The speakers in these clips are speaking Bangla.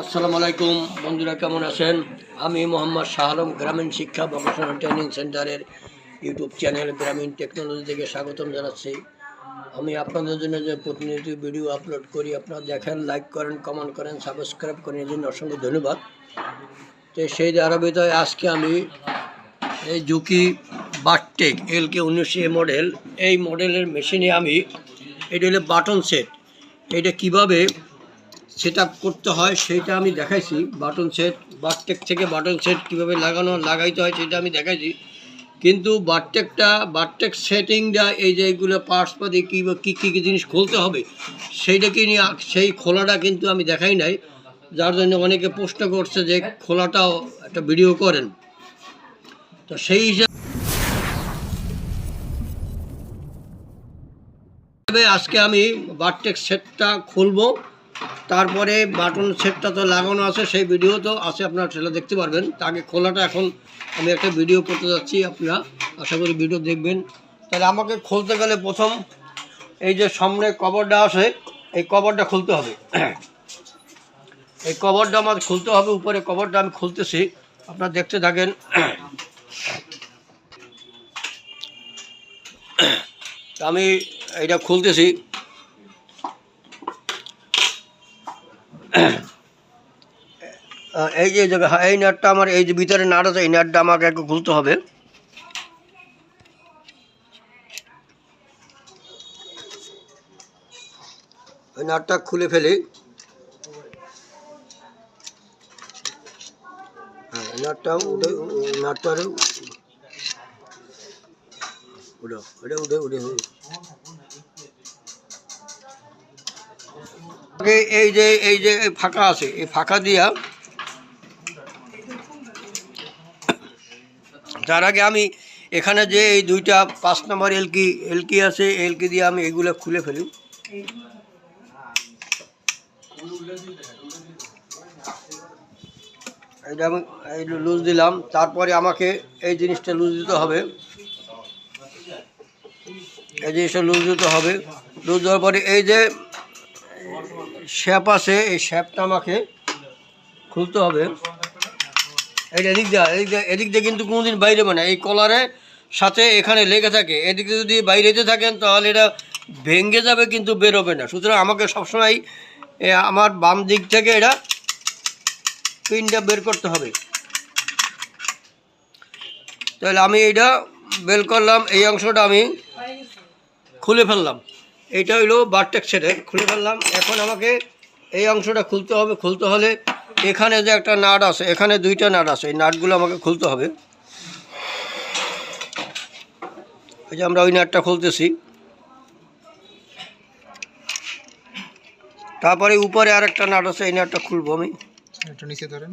আসসালামু আলাইকুম। বন্ধুরা, কেমন আছেন? আমি মোহাম্মদ শাহ আলম, গ্রামীণ শিক্ষা ভোকেশনাল ট্রেনিং সেন্টারের ইউটিউব চ্যানেল গ্রামীণ টেকনোলজি থেকে স্বাগতম জানাচ্ছি। আমি আপনাদের জন্য যে প্রতিনিয়ত ভিডিও আপলোড করি, আপনারা দেখেন, লাইক করেন, কমেন্ট করেন, সাবস্ক্রাইব করেন, এই জন্য অসংখ্য ধন্যবাদ। তো সেই ধারাবাহিকতায় আজকে আমি এই জুকি বাটটেক এল কে উনিশশো মডেল এই মডেলের মেশিনে আমি, এটা হলো বাটন সেট এটা কীভাবে সেট করতে হয় সেটা আমি দেখাইছি। বাটন সেট, বারটেক থেকে বাটন সেট কীভাবে লাগানো, লাগাইতে হয়, সেটা আমি দেখাইছি। কিন্তু বারটেকটা, বারটেক সেটিংটা, এই যে এইগুলো পার্টস পাতি কী কী কী কী জিনিস খুলতে হবে, সেইটাকে নিয়ে সেই খোলাটা কিন্তু আমি দেখাই নাই। যার জন্য অনেকে প্রশ্ন করছে যে খোলাটাও একটা ভিডিও করেন। তো সেই হিসাবে আজকে আমি বারটেক সেটটা খুলবো। তারপরে বাটন সেটটা তো লাগানো আছে, সেই ভিডিও তো আছে, আপনারা সেটা দেখতে পারবেন। তাকে খোলাটা এখন আমি একটা ভিডিও করতে যাচ্ছি আপনারা, আশা করি ভিডিও দেখবেন। তাহলে আমাকে খুলতে গেলে প্রথম এই যে সামনে কভারটা আছে, এই কভারটা খুলতে হবে। এই কভারটা আমার খুলতে হবে, উপরে কভারটা আমি খুলতেছি। আপনারা দেখতে থাকেন। আমি এটা খুলতেছি। এই যে হ্যাঁ, এই নাটটা আমার এই যে ভিতরে নাট আছে এই নাটটা আমাকে একটু খুলতে হবে। ওই নাটটা খুলে ফেলি। হ্যাঁ নাটটা উঠে নাটটা উঠে উঠে উঠে। এই যে এই যে ফাঁকা আছে, এই ফাঁকা দিয়া তার আগে আমি এখানে যে এই দুইটা পাঁচ নম্বর এলকি এলকি আছে, এলকি দিয়ে আমি এগুলো খুলে ফেলি। এটা আমি এই লুজ দিলাম, তারপরে আমাকে এই জিনিসটা লুজ দিতে হবে। এই জিনিসটা লুজ দিতে হবে। লুজ দেওয়ার পরে এই যে শ্যাপ আছে, এই শ্যাপটা আমাকে খুলতে হবে। এটা এদিক দিয়ে এদিক দিয়ে এদিক দিয়ে কিন্তু কোনোদিন বাইরে হবে না। এই কলারে সাথে এখানে লেগে থাকে। এদিক দিয়ে যদি বাইরে যেতে থাকেন, তাহলে এটা ভেঙে যাবে কিন্তু বেরোবে না। সুতরাং আমাকে সবসময় আমার বাম দিক থেকে এটা পিনটা বের করতে হবে। তাহলে আমি এইটা বের করলাম, এই অংশটা আমি খুলে ফেললাম। এইটা হইল বারটেক সেটে খুলে ফেললাম। এখন আমাকে এই অংশটা খুলতে হবে। খুলতে হলে এখানে যে একটা নাট আছে, এখানে দুইটা নাট আছে, এই নাটগুলো আমাকে খুলতে হবে। এই যে আমরা ওই নাটটা খুলতেছি। তারপরে উপরে আরেকটা নাট আছে, এই নাটটা খুলবো আমি। নিচে ধরেন।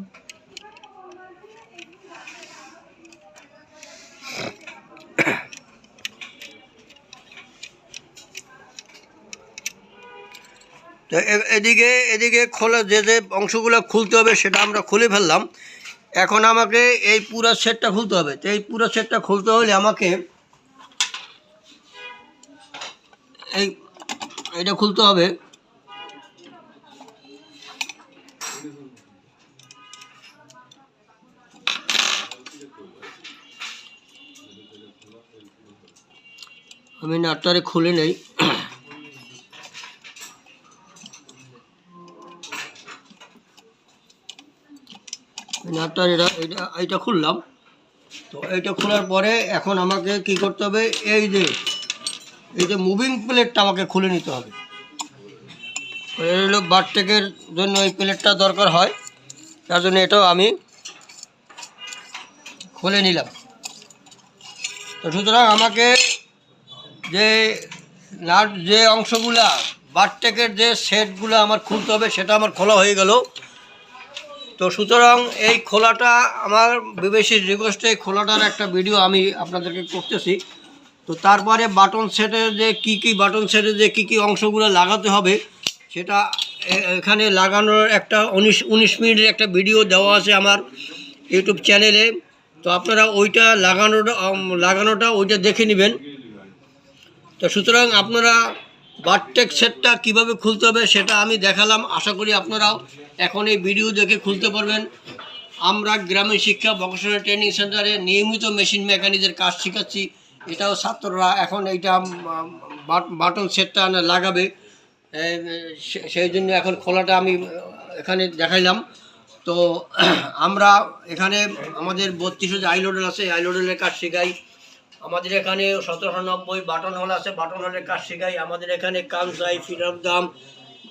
তো এদিকে এদিকে খোলা যে যে অংশগুলো খুলতে হবে সেটা আমরা খুলে ফেললাম। এখন আমাকে এই পুরো সেটটা খুলতে হবে। তো এই পুরো সেটটা খুলতে হলে আমাকে এই, এটা খুলতে হবে। আমি নাটটারে খুলে নেই। নাটটার এটা এটা এইটা খুললাম। তো এইটা খোলার পরে এখন আমাকে কি করতে হবে, এই যে এই যে মুভিং প্লেটটা আমাকে খুলে নিতে হবে। হলো বারটেকের জন্য এই প্লেটটা দরকার হয়। তার জন্য এটাও আমি খুলে নিলাম। তো সুতরাং আমাকে যে নাট যে অংশগুলা, বারটেকের যে সেটগুলো আমার খুলতে হবে, সেটা আমার খোলা হয়ে গেল। তো সুতরাং এই খোলাটা, আমার বিবেশির রিকোয়েস্টে খোলাটার একটা ভিডিও আমি আপনাদেরকে করতেছি। তো তারপরে বাটন সেটের যে কি কি বাটন সেটের যে কি কি অংশগুলো লাগাতে হবে, সেটা এখানে লাগানোর একটা উনিশ উনিশ মিনিটের একটা ভিডিও দেওয়া আছে আমার ইউটিউব চ্যানেলে তো আপনারা ওইটা লাগানোটা লাগানোটা ওইটা দেখে নেবেন। তো সুতরাং আপনারা বারটেক সেটটা কীভাবে খুলতে হবে সেটা আমি দেখালাম। আশা করি আপনারাও এখন এই ভিডিও দেখে খুলতে পারবেন। আমরা গ্রামীণ শিক্ষা ভোকেশনাল ট্রেনিং সেন্টারে নিয়মিত মেশিন মেকানিকদের কাজ শেখাচ্ছি। এটাও ছাত্ররা এখন এইটা বাটন সেটটা লাগাবে। সেই জন্য এখন খোলাটা আমি এখানে দেখাইলাম। তো, আমরা এখানে আমাদের বত্রিশে যে আইলোডেল আছে। আইলোডেলের কাজ শেখাই। আমাদের এখানে সতেরোশো নব্বই বাটন হল আছে, বাটন হলের কাজ শেখাই। আমাদের এখানে কামসাই ফিডার দাম,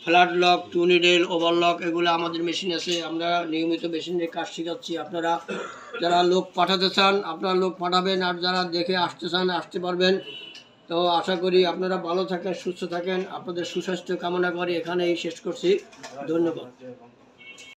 flat lock two needle overlock এগুলো আমাদের মেশিন আছে। আমরা নিয়মিত মেশিনের কাজ শেখাচ্ছি। আপনারা যারা লোক পাঠাতে চান, আপনারা লোক পাঠাবেন। আর যারা দেখে আসতে চান, আসতে পারবেন। তো আশা করি আপনারা ভালো থাকেন, সুস্থ থাকেন। আপনাদের সুস্বাস্থ্য কামনা করি এখানেই শেষ করছি। ধন্যবাদ।